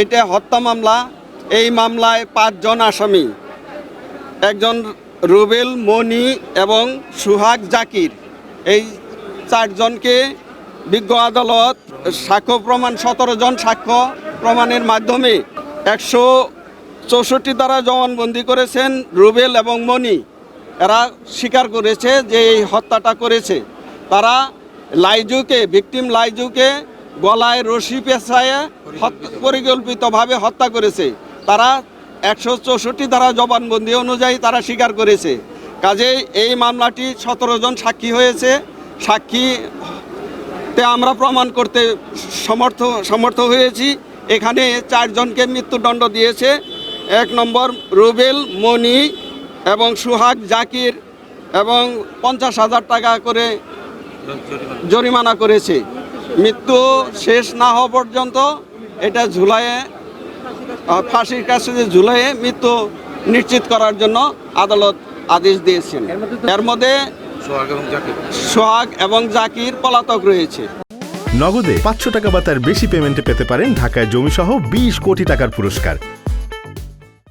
এটা হত্যা মামলা। এই মামলায় পাঁচজন আসামি। একজন রুবেল মনি এবং সুহাগ জাকির। এই চারজনকে বিজ্ঞ আদালত সাক্ষ্য প্রমাণ, সতেরো জন সাক্ষ্য প্রমাণের মাধ্যমে একশো চৌষট্টি দ্বারা জবানবন্দি করেছেন রুবেল এবং মনি। এরা স্বীকার করেছে যে এই হত্যাটা করেছে। তারা লাইজুকে, ভিকটিম লাইজুকে গলায় রশি পেঁচায় পরিকল্পিতভাবে হত্যা করেছে। তারা একশো চৌষট্টি ধারা জবানবন্দি অনুযায়ী তারা স্বীকার করেছে। কাজেই এই মামলাটি সতেরো জন সাক্ষী হয়েছে। সাক্ষী তে আমরা প্রমাণ করতে সমর্থ সমর্থ হয়েছি। এখানে চারজনকে মৃত্যুদণ্ড দিয়েছে। এক নম্বর রুবেল মনি এবং সুহাগ জাকির এবং পঞ্চাশ হাজার টাকা করে জরিমানা করেছে। মৃত্যু শেষ না হওয়া পর্যন্ত এটা ঝুলাইয়ে ফাঁসির কাছে যে ঝুলাইয়ে মৃত্যু নিশ্চিত করার জন্য আদালত আদেশ দিয়েছেন। এর মধ্যে সোহাগ এবং জাকির। পলাতক রয়েছে। নগদে পাঁচশো টাকা বা তার বেশি পেমেন্টে পেতে পারেন ঢাকায় জমিসহ বিশ কোটি টাকার পুরস্কার।